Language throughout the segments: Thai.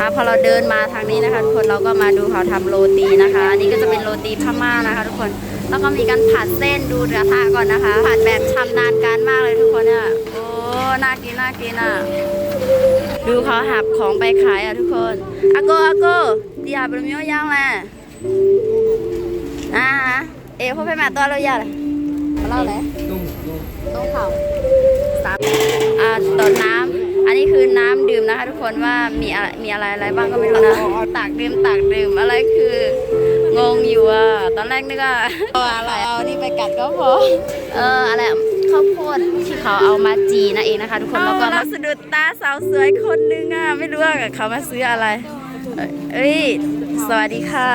อะพอเราเดินมาทางนี้นะคะทุกคนเราก็มาดูเขาทำโรตีนะคะ อันนี้ก็จะเป็นโรตีพม่านะคะ ทุกคนแล้วก็มีการผัดเส้นดูกระทะก่อนนะคะ ผัดแบบชำนาญการมากเลยทุกคนเนี่ยโอ้น่ากินน่ากินอะดูเขาหับของไปขายอะทุกคนอาโกอาโกตีหับเป็นมิ้วย่างแหละอ่าเอ๋พวกไปมาตัวเราอย่าเลยมาเล่าเลยต้มเผาสามอ่าต่อน้ำ อันนี้คือน้ำดื่มนะคะ ทุกคนว่ามีอะไรมีอะไรอะไรบ้างก็ไม่รู้นะตักดื่มตักดื่มอะไรคืองงอยู่อะตอนแรกนึกว่าเอาอะไรเอานี่ไปกัดก็พอเอออะไรข้าวโพดที่เขาเอามาจีนั่นเองนะคะ ทุกคนแล้วก็มาสะดุดตาสาวสวยคนนึงอะไม่รู้ว่าเขามาซื้ออะไรเอ้ยสวัสดีค่ะ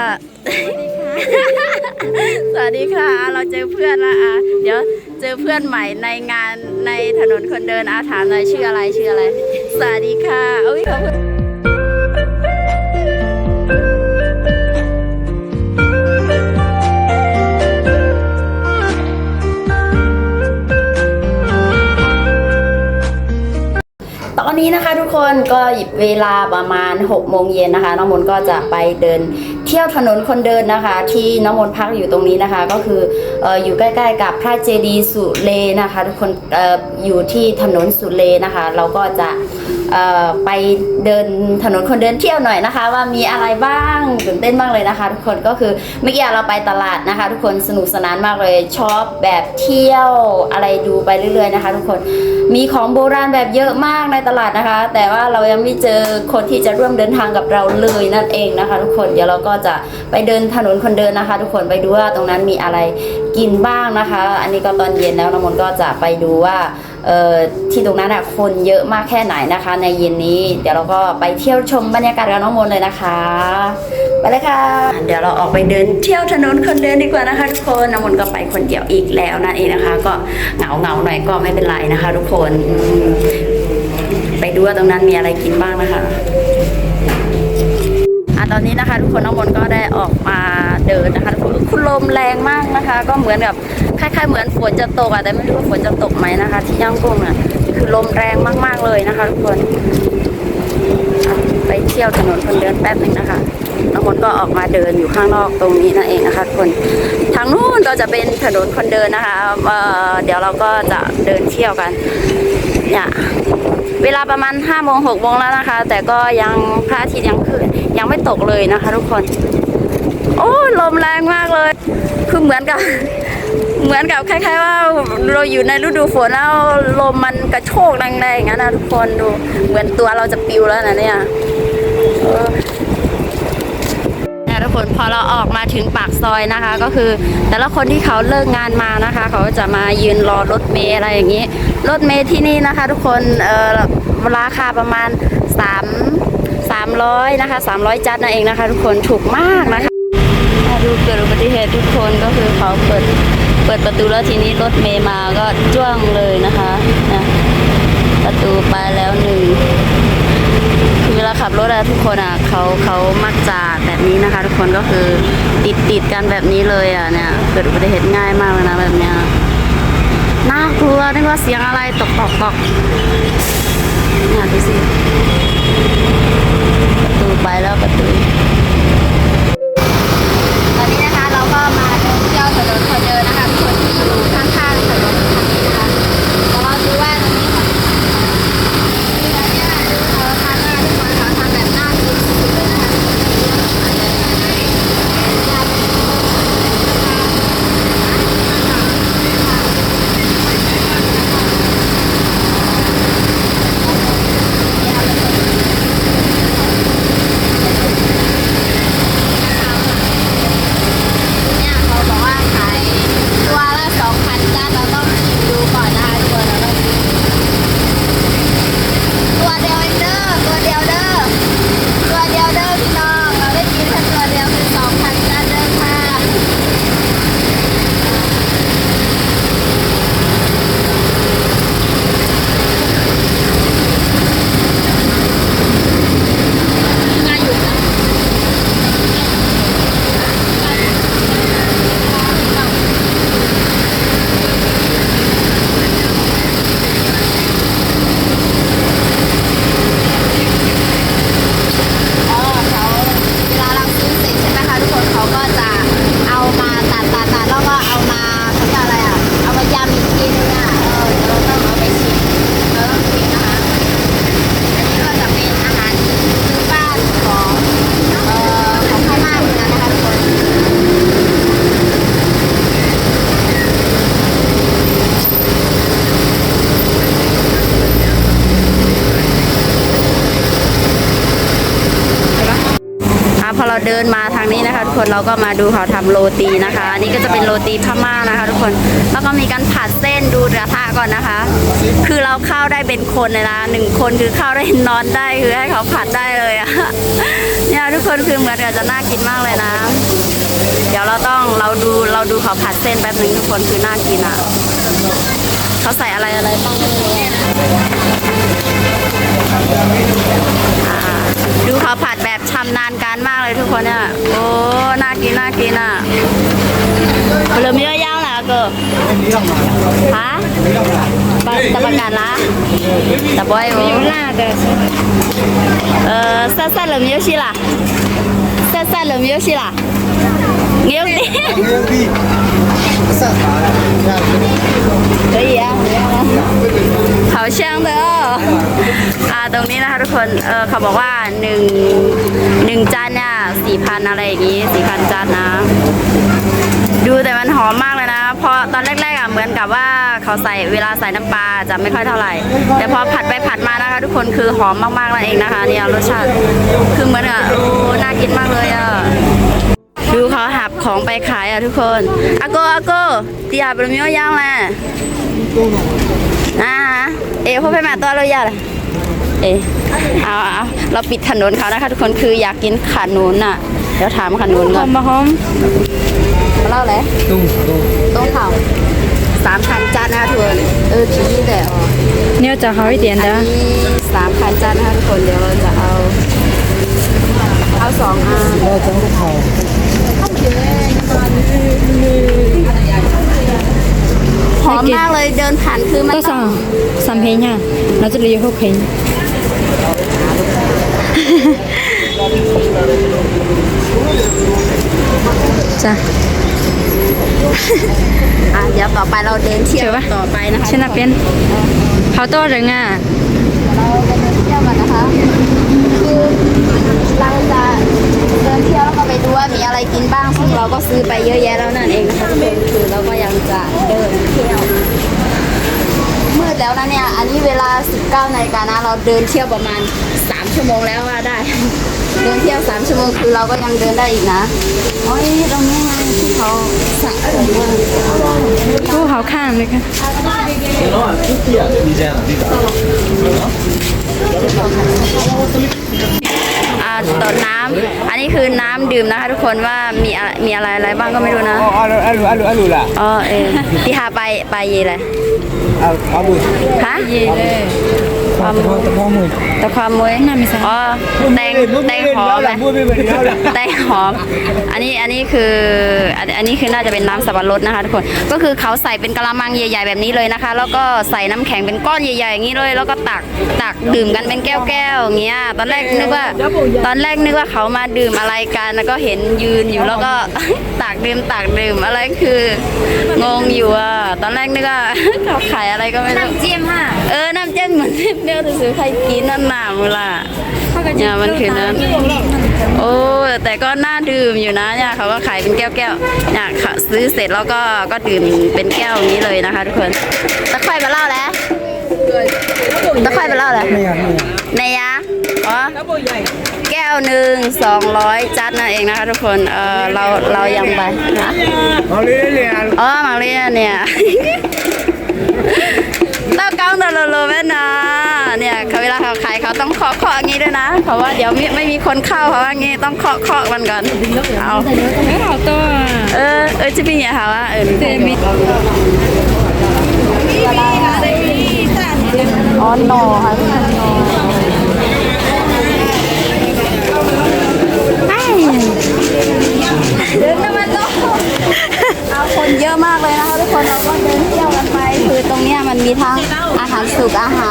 สวัสดีค่ะ เราเจอเพื่อนละอะเดี๋ยว เจอเพื่อนใหม่ในงานในถนนคนเดินอาถามหน่อยชื่ออะไรชื่ออะไร สวัสดีค่ะอุ้ยขอบคุณตอนนี้นะคะทุกคนก็เวลาประมาณ6โมงเย็นนะคะน้องมนก็จะไปเดิน เที่ยวถนนคนเดินนะคะ ที่น้องมนพักอยู่ตรงนี้นะคะ ก็คือเอออยู่ใกล้ๆกับพระเจดีย์สุเลนะคะ ทุกคนเอออยู่ที่ถนนสุเลนะคะ เราก็จะ ไปเดินถนนคนเดินเที่ยวหน่อยนะคะ ว่ามีอะไรบ้างตื่นเต้นมากเลยนะคะ ทุกคนก็คือเมื่อกี้เราไปตลาดนะคะ ทุกคนสนุกสนานมากเลยชอบแบบเที่ยวอะไรดูไปเรื่อยๆนะคะ ทุกคนมีของโบราณแบบเยอะมากในตลาดนะคะ แต่ว่าเรายังไม่เจอคนที่จะร่วมเดินทางกับเราเลยนั่นเองนะคะ ทุกคนเดี๋ยวเราก็จะไปเดินถนนคนเดินนะคะ ทุกคนไปดูว่าตรงนั้นมีอะไรกินบ้างนะคะ อันนี้ก็ตอนเย็นแล้วน้ำมนก็จะไปดูว่า ที่ตรงนั้นอะคนเยอะมากแค่ไหนนะคะ ในเย็นนี้ เดี๋ยวเราก็ไปเที่ยวชมบรรยากาศกับน้องมนเลยนะคะ ไปเลยค่ะ เดี๋ยวเราออกไปเดินเที่ยวถนนคนเดินดีกว่านะคะ ทุกคนน้ำมนก็ไปคนเดียวอีกแล้วนั่นเองนะคะ ก็เหงาเหงาหน่อยก็ไม่เป็นไรนะคะ ทุกคน ไปดูว่าตรงนั้นมีอะไรกินบ้างนะคะอะตอนนี้นะคะ ทุกคนน้องมนก็ได้ออกมา เดินนะคะทุกคนคุณลมแรงมากนะคะ ก็เหมือนกับคล้ายๆเหมือนฝนจะตกอะแต่ไม่รู้ว่าฝนจะตกไหมนะคะ ที่ย่างกุ้งอะคือลมแรงมากๆเลยนะคะทุกคนไปเที่ยวถนนคนเดินแป๊บหนึ่งนะคะน้องมนก็ออกมาเดินอยู่ข้างนอกตรงนี้นั่นเองนะคะทุกคนทางนู้นก็จะเป็นถนนคนเดินนะคะเเดี๋ยวเราก็จะเดินเที่ยวกันเนี่ยเวลาประมาณ5้าโมงหกโมงแล้วนะคะ แต่ก็ยังพระอาทิตย์ยังขึ้นยังไม่ตกเลยนะคะทุกคน โอ้ลมแรงมากเลย คือเหมือนกับ เหมือนกับคล้ายๆว่าเราอยู่ในฤดูฝนแล้วลมมันกระโชกแรงๆอย่างนั้นนะทุกคนดู เหมือนตัวเราจะปิวแล้วนะเนี่ยเออเนี่ยทุกคนพอเราออกมาถึงปากซอยนะคะ ก็คือ แต่ละคนที่เขาเลิกงานมานะคะ เขาจะมายืนรอรถเมล์อะไรอย่างนี้ รถเมล์ที่นี่นะคะ ทุกคนเออราคาประมาณ 3 300นะคะ300 จัดนั่นเองนะคะ ทุกคนถูกมากนะคะ ถ้าดูเกิดอุบัติเหตุทุกคนก็คือเขาเปิดเปิดประตูแล้วทีนี้รถเมย์มาก็จ้วงเลยนะคะนะประตูไปแล้วหนึ่งคือเวลาขับรถอะทุกคนอะเขาเขามักจะแบบนี้นะคะ ทุกคนก็คือติดติดกันแบบนี้เลยอะเนี่ยเกิดอุบัติเหตุง่ายมากเลยนะแบบเนี้ยน่ากลัวนึกว่าเสียงอะไรตกตกตกเนี่ยดูสิประตูไปแล้วประตู อเราเดินมาทางนี้นะคะ ทุกคนเราก็มาดูเขาทำโรตีนะคะอันนี้ก็จะเป็นโรตีพม่านะคะ ทุกคนแล้วก็มีการผัดเส้นดูกระทะก่อนนะคะ คือเราเข้าได้เป็นคนเลยนะหนึ่งคนคือเข้าได้นอนได้คือให้เขาผัดได้เลยอะเนี่ยทุกคนคือเหมือนกับจะน่ากินมากเลยนะ เดี๋ยวเราต้องเราดูเราดูเขาผัดเส้นแป๊บนึงทุกคนคือน่ากินอะเขาใส่อะไรอะไรบ้างไม่รู้อ่าดูเขาผัดแบบชำ นาญการมากเลยทุกคนเนี่ยโอ้น่ากินน่ากินอ่ะเริ่มเยอะย่างแล้วก็ฮะปะตะประกันละตะบอยโอ้ล่าเด้อเออซัดซัดเริ่มเยอะสิล่ะซัดซัดเริ่มเยอะสิล่ะเงี้ยวดิ 可以啊，好香的哦อ่าตรงนี้นะคะทุกคนเออเขาบอกว่าหนึ่ง สี่พันอะไรอย่างงี้สี่พันจานนะ ดูแต่มันหอมมากเลยนะพอตอนแรกๆอะเหมือนกับว่าเขาใส่เวลาใส่น้ำปลาจะไม่ค่อยเท่าไหร่ แต่พอผัดไปผัดมานะคะ ทุกคนคือหอมมากๆนั่นเองนะคะเนี่ยรสชาติคือเหมือนอะโอ้น่ากินมากเลยอะดูเขาหับของไปขายอะทุกคนอาโกอาโกตีหับเป็นมีย่างแหละอ่าเอ๋พวกไปมาตัวเราอยากเลยเอ๋ เอาเราปิดถนนเขานะคะ ทุกคนคืออยากกินขานุนอะเดี๋ยวถามขานุนก่อนมาหอมมาเล่าเลยตุ้งตุ้งเผาสามพันจานนะคะทุกคนเออผีแต่เนี่ยจะเขาอีกเดียนนะสามพันจานนะคะทุกคนเดี๋ยวเราจะเอาเอาสองอ่นเราจะเอาหอมมากเลยเดินผ่านคือมันต้องสั่งสามเพียงอ่เราจะเรียกวกเพลง จ้ะเดี๋ยวต่อไปเราเดินเที่ยวต่อไปนะคะช่นะเป็นเขาโตหรืองเราเดินเที่ยวกันะคะคือเราจะเดินเที่ยวแล้วก็ไปดูว่ามีอะไรกินบ้างซึ่งเราก็ซื้อไปเยอะแยะแล้วนั่นเองนะคะคือเราก็ยังจะเดินเที่ยว มืดแล้วนะเนี่ย อันนี้เวลา 19นาฬิกานะ เราเดินเที่ยวประมาณ 3 ชั่วโมงแล้วว่าได้ เดินเที่ยว 3 ชั่วโมงคือเราก็ยังเดินได้อีกนะโอ้ยตรงนี้ไงที่เขาสั่งเออผู้เขาข้ามเลยค่ะ ต่อน้ำ อันนี้คือน้ำดื่มนะคะ ทุกคนว่ามีมีอะไรอะไรบ้างก็ไม่รู้นะอ๋อออรูอรูอรูล่ะอ๋อเออพี่หาไปไปเยเลยเอาเอาบุญฮะเยเลย ความรู้ตะความมวยตะความมืออ๋อแตงแตงหอมแตงหอม อันนี้อันนี้คืออันนี้คือน่าจะเป็นน้ำสับปะรดนะคะทุกคนก็คือเขาใส่เป็นกะละมังใหญ่ๆแบบนี้เลยนะคะ แล้วก็ใส่น้ำแข็งเป็นก้อนใหญ่ๆอย่างนี้เลย แล้วก็ตักตักดื่มกันเป็นแก้วๆอย่างเงี้ยตอนแรกนึกว่า ตอนแรกนึกว่าเขามาดื่มอะไรกันแล้วก็เห็นยืนอยู่แล้วก็ตักดื่มตักดื่มอะไรคืองงอยู่อะตอนแรกนึกว่าเขาขายอะไรก็ไม่รู้น้ำเจี๊ยมค่ะเออน้ำเจี๊ยมเหมือนที่ี่ยวจะซื้อใครกินนั่นหนาเวลานี่ามันคือนั้นโอ้แต่ก็น่าดื่มอยู่นะเนี่ยเขาก็ขายเป็นแก้วแก้วเนี่ยซื้อเสร็จแล้วก็ก็ดื่มเป็นแก้วนี้เลยนะคะ ทุกคนตะไคร่มาเล่าแล้วตะไคร่มาเล่าแล้วในยะอ๋อแก้วหนึ่งสองร้อยจัดนั่นเองนะคะ ทุกคนเออเราเรายังไปนะมาเรียนเอ๋อมาเรียนเนี่ยต้องก้าวเดิลโลแม่นะ ราต้องเคาะเคาะอย่างนี้ด้วยนะ เพราะว่าเดี๋ยวไม่ไม่มีคนเข้าเพราะว่างี้ต้องเคาะเคาะมันก่อนเอาเอาตัว เออเออจะเป็นอย่างไรวะเออเตมิอ๋อนอค่ะเดินมาโลเอาคนเยอะมากเลยนะคะทุกคนเราก็เดินเที่ยวกันไป คือตรงเนี้ยมันมีทั้งอาหารสุกอาหาร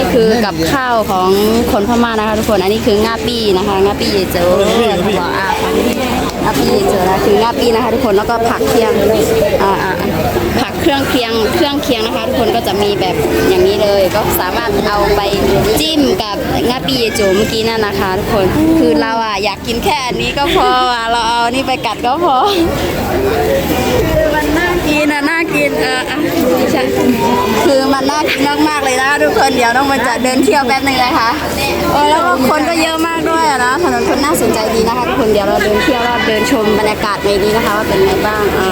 นี่คือกับข้าวของคนพม่านะคะทุกคน อันนี้คืองาปี้นะคะงาปี้เยเจอเรียกเขาบอกอะงาปี้เยจอนะคืองาปี้นะคะทุกคนแล้วก็ผักเคียงอ่าอ่าผักเครื่องเคียงเครื่องเคียงนะคะ ทุกคนก็จะมีแบบอย่างนี้เลยก็สามารถเอาไปจิ้มกับงาปี้เยโจเมื่อกี้นั่นนะคะ ทุกคนคือเราอะอยากกินแค่อันนี้ก็พอเราเอานี่ไปกัดก็พอ กินนอะน่ากินเอออะคือมันน่ากินมากๆเลยนะทุกคนเดี๋ยวน้องมันจะเดินเที่ยวแป๊บหนึงนะคะเออแล้วก็คนก็เยอะมากด้วยนะถนนคนน่าสนใจดีนะคะทุกคนเดี๋ยวเราเดินเที่ยวแล้วเดินชมบรรยากาศในนี้นะคะ ว่าเป็นไงบ้างอ่า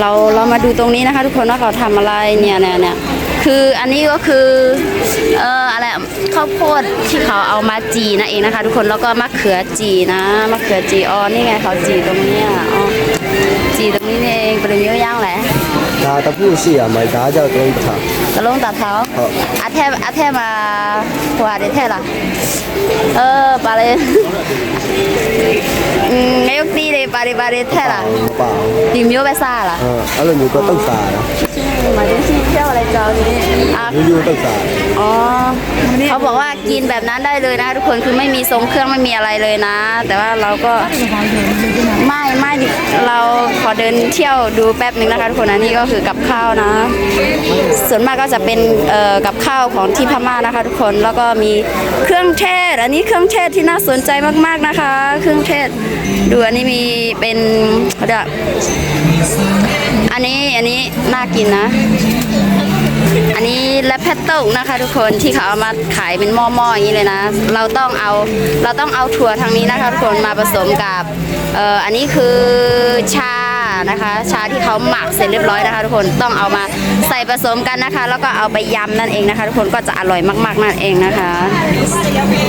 เราเรามาดูตรงนี้นะคะ ทุกคนว่าเขาทำอะไรเนี่ยเนี่ยเนี่ยคืออันนี้ก็คือเอ่ออะไรข้าวโพดที่เขาเอามาจีนั่นเองนะคะ ทุกคนแล้วก็มะเขือจีนะมะเขือจีอ๋อนี่ไงเขาจีตรงเนี้ยอ๋อ ကြည့်သမီးနဲ့ဘယ်လိုမျိုးရောင်းလဲဒါတပုရှိရမှာဒါကြောင့်သုံးထောင်သလုံးတစ်ထောင်ဟုတ်အထက်အထက်မှာဟိုဟာတွေထည့်လားเออပါလေอืมငရုတ်တီးတွေပါလေပါလေထည့်လားမပါဘူးဒီမျိုးပဲစားရလားအဲအဲ့လိုမျိုးကတော့တုတ်စားရတာ ที่มาที่เที่ยวอะไรเจ้นี้อะอยู่อยู่ตั้สาอ๋อเขาบอกว่ากินแบบนั้นได้เลยนะ ทุกคนคือไม่มีทรงเครื่องไม่มีอะไรเลยนะ แต่ว่าเราก็ไม่ไม่เราขอเดินเที่ยวดูแป๊บนึงนะคะทุกคนนะนี่ก็คือกับข้าวนะ ส่วนมากก็จะเป็นกับข้าวของที่พม่านะคะ ทุกคนแล้วก็มีเครื่องเทศ อันนี้เครื่องเทศที่น่าสนใจมากๆนะคะ เครื่องเทศดูอันนี้มีเป็นเขาเรียก อันนี้อันนี้น่ากินนะ อันนี้และแพตเติลนะคะ ทุกคนที่เขาเอามาขายเป็นหม้อๆอย่างนี้เลยนะ เราต้องเอาเราต้องเอาถั่วทางนี้นะคะทุกคนมาผสมกับเอ่ออันนี้คือชา นะคะ ชาที่เขาหมักเสร็จเรียบร้อยนะคะ ทุกคนต้องเอามาใส่ผสมกันนะคะ แล้วก็เอาไปยำนั่นเองนะคะ ทุกคนก็จะอร่อยมากๆนั่นเองนะคะ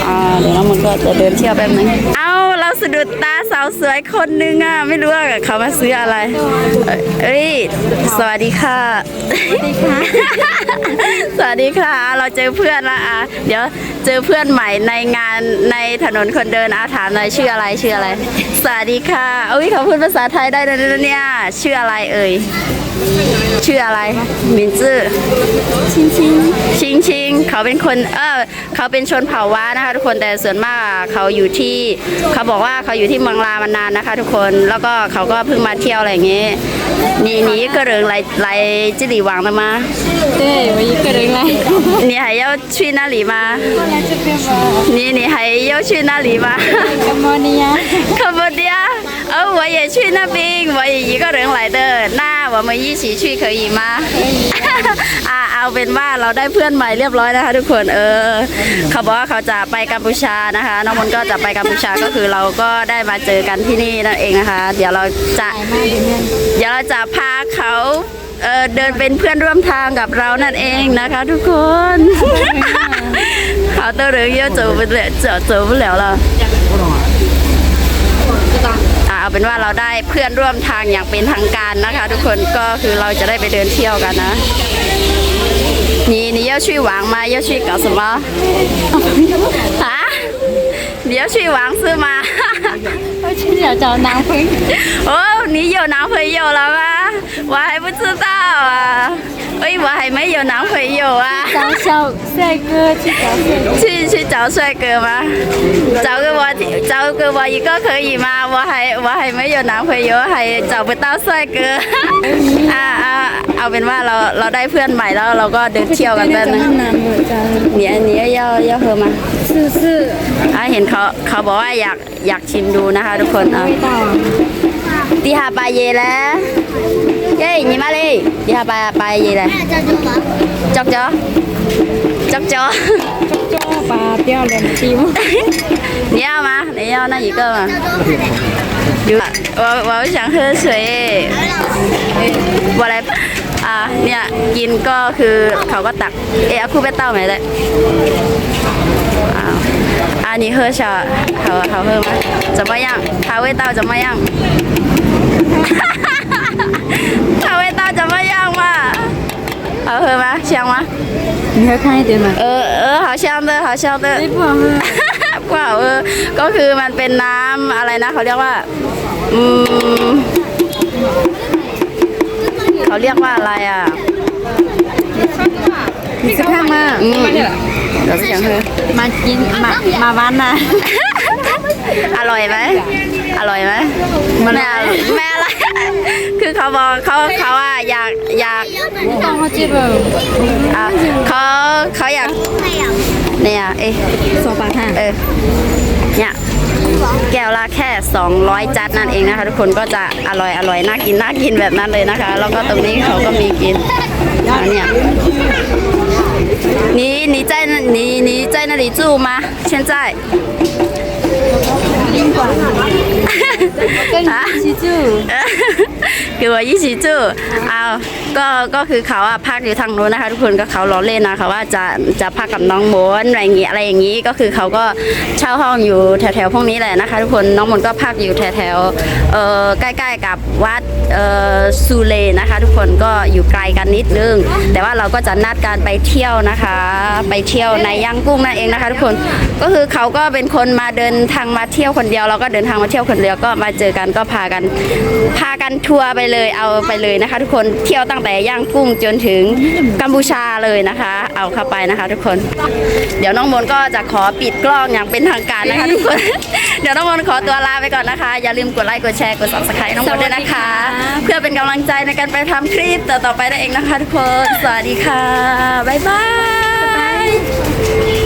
อ่าเดี๋ยวน้องมันก็จะเดินเที่ยวแป๊บนึงเอาเราสะดุดตาสาวสวยคนนึงอะไม่รู้ว่าเขามาซื้ออะไรเอ้ยสวัสดีค่ะสวัสดีค่ะเราเจอเพื่อนละอะเดี๋ยวเจอเพื่อนใหม่ในงานใน ถนนคนเดินอาถามหน่อยชื่ออะไรชื่ออะไร สวัสดีค่ะอุ้ยเขาพูดภาษาไทยได้เลยนะเนี่ยชื่ออะไรเอ่ยชื่ออะไรมินจื้อชิงชิงชิงชิง เขาเป็นคนเออเขาเป็นชนเผ่าว้านะคะทุกคนแต่ส่วนมากเขาอยู่ที่เขาบอกว่าเขาอยู่ที่เมืองลามานานนะคะ ทุกคนแล้วก็เขาก็เพิ่งมาเที่ยวอะไรอย่างเงี้ยนี่นี่ก็เริง来来这里玩的吗？对我一个人来你还要去那里吗？过来这边吧你你还要去那里吗？干嘛呢呀科波迪亚， 而我也去那边，我也一个人来的，那我们一起去可以吗？อ่าเอาเป็นว่าเราได้เพื่อนใหม่เรียบร้อยนะคะ ทุกคนเออ เขาบอกว่าเขาจะไปกัมพูชานะคะน้องมนต์ก็จะไปกัมพูชาก็คือเราก็ได้มาเจอกันที่นี่นั่นเองนะคะ เดี๋ยวเราจะ เดี๋ยวเราจะพาเขาเอ่อเดินเป็นเพื่อนร่วมทางกับเรานั่นเองนะคะ ทุกคน 好多人又走不了走走不了了อ่ะ เอาเป็นว่าเราได้เพื่อนร่วมทางอย่างเป็นทางการนะคะ ทุกคนก็คือเราจะได้ไปเดินเที่ยวกันนะ你你要去玩吗？要去搞什么？啊？你要去玩是吗？我去找找男朋友哦，你有男朋友了吗？我还不知道啊， 哎，我还没有男朋友啊。找小帅哥去找帅哥去去找帅哥吗？找个我找个我一个可以吗？我还我还没有男朋友，还找不到帅哥。อ่าอ่าเอาเป็นว่าเราเราได้เพื่อนใหม่แล้วเราก็เดินเที่ยวกันแป๊บนึง 男的找 เนี่ยอันนี้要要喝吗？是是 อ่าเห็นเขาเขาบอกว่าอยากอยากชิมดูนะคะ ทุกคนอ่ะ 味道啊 ตีหาปลาเยแล้ว Gì, nhìn má đi Gì hả bà, bà gì nè Chọc cho Chọc cho Chọc cho bà đeo lên tim Đi đâu mà, đi đâu, nó gì cơ mà Được Bà, bà chẳng hư suy Bà lại อ่าเนี่ยกินก็คือเขาก็ตักเอ๊ะคู่เป้เต้าไหมเลยอ้าวอันนี้เฮอชาเขาเขาเฮอมาจะไม่ยั่งทาเวเต้าจะไม่ยั่ง 喝小好好喝吗？怎么样？它味道怎么样？它味道怎么样嘛？好喝吗？香吗？你喝看一点嘛呃呃，好香的，好香的。不好喝 เปล่าเออก็คือมันเป็นน้ำอะไรนะเขาเรียกว่า อืมเขาเรียกว่าอะไรอ่ะ 你吃看嘛 อืมเดี๋ยวไปอย่างเธอ มากินมามาวันนะ อร่อยไหมอร่อยไหมไม่อร่อยไม่อร่อย คือเขาบอกเขาเขาอ่ะอยากอยาก 当我这个 อ่ะเขาเขาอยากเนี่ยเอ๊ะ 手把看 เออเนี่ยค แก้วละแค่ 200 จัดนั่นเองนะคะ ทุกคนก็จะอร่อยอร่อยน่ากินน่ากินแบบนั้นเลยนะคะ แล้วก็ตรงนี้เขาก็มีกินอ่าเนี่ย你你在那你你在那里住吗？现在？ ก็ยี่สิจูคือว่ายี่สิจูเอาก็ก็คือเขาอะพักอยู่ทางโน้นนะคะ ทุกคนก็เขาล้อเล่นนะเขาว่าจะจะพักกับน้องมนอะไรอย่างงี้อะไรอย่างงี้ก็คือเขาก็เช่าห้องอยู่แถวแถวพวกนี้แหละนะคะ ทุกคนน้องมนก็พักอยู่แถวแถวเออใกล้ ๆ กับวัด ซูเลนะคะ ทุกคนก็อยู่ไกลกันนิดนึง แต่ว่าเราก็จะนัดการไปเที่ยวนะคะ ไปเที่ยวในย่างกุ้งนั่นเองนะคะ ทุกคนก็คือเขาก็เป็นคนมาเดินทางมาเที่ยวคนเดียว เราก็เดินทางมาเที่ยวคนเดียวก็มาเจอกันก็พากัน พากันทัวร์ไปเลยเอาไปเลยนะคะ ทุกคนเที่ยวตั้งแต่ย่างกุ้งจนถึงกัมพูชาเลยนะคะ เอาเข้าไปนะคะ ทุกคน เดี๋ยวน้องมนก็จะขอปิดกล้องอย่างเป็นทางการนะคะ ทุกคน เดี๋ยวน้องมนต์ขอตัวลาไปก่อนนะคะ อย่าลืมกดไลค์ กดแชร์ กด subscribe น้องมนต์ด้วยนะคะ เพื่อเป็นกำลังใจในการไปทำคลิปต่อๆไปได้เองนะคะทุกคน สวัสดีค่ะ บ๊ายบาย